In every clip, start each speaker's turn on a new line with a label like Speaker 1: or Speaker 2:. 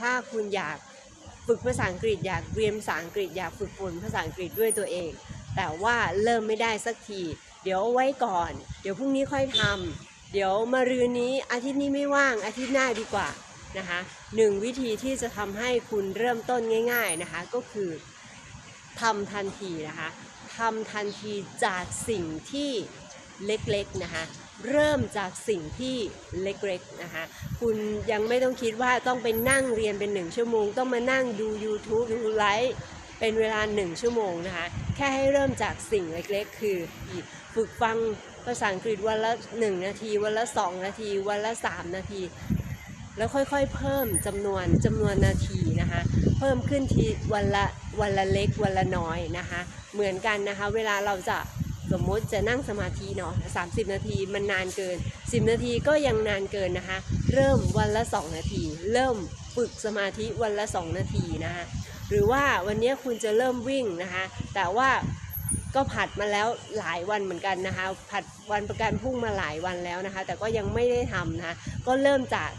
Speaker 1: ถ้าคุณอยากฝึกภาษาอังกฤษอยากเรียนภาษาอังกฤษอยากฝึกฝนภาษาอังกฤษด้วยตัวเอง แต่ว่าเริ่มไม่ได้สักที เดี๋ยวไว้ก่อน เดี๋ยวพรุ่งนี้ค่อยทำเดี๋ยวมารืนนี้อาทิตย์นี้ไม่ว่างอาทิตย์หน้าดีกว่านะคะหนึ่งวิธีที่จะทำให้คุณเริ่มต้นง่าย ๆนะคะ ก็คือทำทันทีนะคะทำทันทีจากสิ่งที่ เล็กๆนะคะเริ่มจากสิ่งที่เล็กๆนะคะคุณยังไม่ต้องคิดว่าต้องไปนั่งเรียนเป็นหนึ่งชั่วโมง ต้องมานั่งดู YouTube ดูไลฟ์เป็นเวลาหนึ่งชั่วโมงนะคะแค่ให้เริ่มจากสิ่งเล็กๆ คือฝึกฟังภาษาอังกฤษวันละ 1 นาที วันละ 2 นาที วันละ 3 นาที แล้วค่อยๆ เพิ่มจำนวนจำนวนนาทีนะคะเพิ่มขึ้นทีวันละวันละเล็กวันละน้อยนะคะเหมือนกันนะคะเวลาเราจะ สมมติจะนั่งสมาธิเนาะ30 นาทีมันนานเกิน 10 นาทีก็ยังนานเกินนะคะ เริ่มวันละ 2 นาที เริ่มฝึกสมาธิวันละ 2 นาทีนะคะหรือว่าวันนี้คุณจะเริ่มวิ่งนะคะ แต่ว่าก็ผัดมาแล้วหลายวันเหมือนกันนะคะ ผัดวันประกันพรุ่งมาหลายวันแล้วนะคะ แต่ก็ยังไม่ได้ทำนะคะก็เริ่มจาก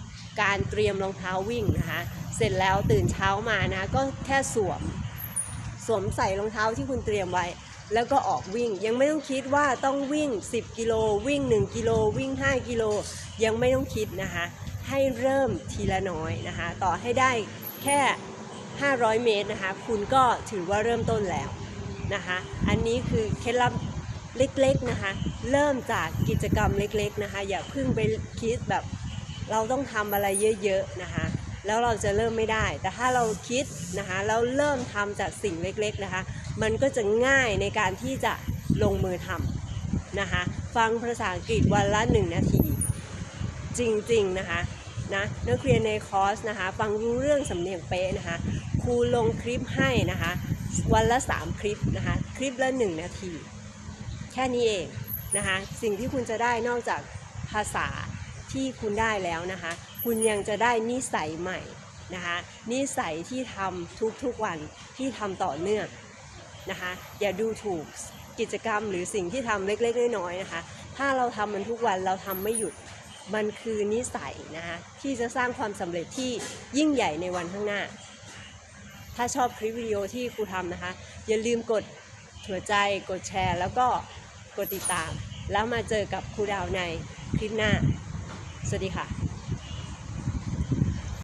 Speaker 1: การเตรียมรองเท้าวิ่งนะคะ เสร็จแล้วตื่นเช้ามานะะก็แค่สวม สวมใส่รองเท้าที่คุณเตรียมไว้ แล้วก็ออกวิ่ง ยังไม่ต้องคิดว่าต้องวิ่ง 10 กิโลวิ่ง 1 กิโลวิ่ง 5 กิโลยังไม่ต้องคิดนะคะให้เริ่มทีละน้อยนะคะต่อให้ได้แค่ 500 เมตรนะคะคุณก็ถือว่าเริ่มต้นแล้วนะคะอันนี้คือเคล็ดลับเล็กๆนะคะเริ่มจากกิจกรรมเล็กๆนะคะอย่าเพิ่งไปคิดแบบเราต้องทำอะไรเยอะๆนะคะ แล้วเราจะเริ่มไม่ได้ แต่ถ้าเราคิดนะคะแล้วเริ่มทำจากสิ่งเล็กๆนะคะ มันก็จะง่ายในการที่จะลงมือทำนะคะ ฟังภาษาอังกฤษวันละหนึ่งนาที จริงๆนะคะนะนักเรียนในคอร์สนะคะ ฟังรู้เรื่องสำเนียงเป๊ะนะคะ ครูลงคลิปให้นะคะ วันละ 3 คลิปนะคะ คลิปละ 1 นาที แค่นี้เองนะคะ สิ่งที่คุณจะได้นอกจากภาษาที่คุณได้แล้วนะคะ คุณยังจะได้นิสัยใหม่นะคะนิสัยที่ทำทุกๆวันที่ทำต่อเนื่องนะคะอย่าดูถูกกิจกรรมหรือสิ่งที่ทำเล็กๆน้อยๆนะคะ ถ้าเราทำมันทุกวันเราทำไม่หยุดมันคือนิสัยนะคะที่จะสร้างความสำเร็จที่ยิ่งใหญ่ในวันข้างหน้า ถ้าชอบคลิปวิดีโอที่ครูทำนะคะ อย่าลืมกดหัวใจกดแชร์ แล้วก็กดติดตาม แล้วมาเจอกับครูดาวในคลิปหน้า สวัสดีค่ะ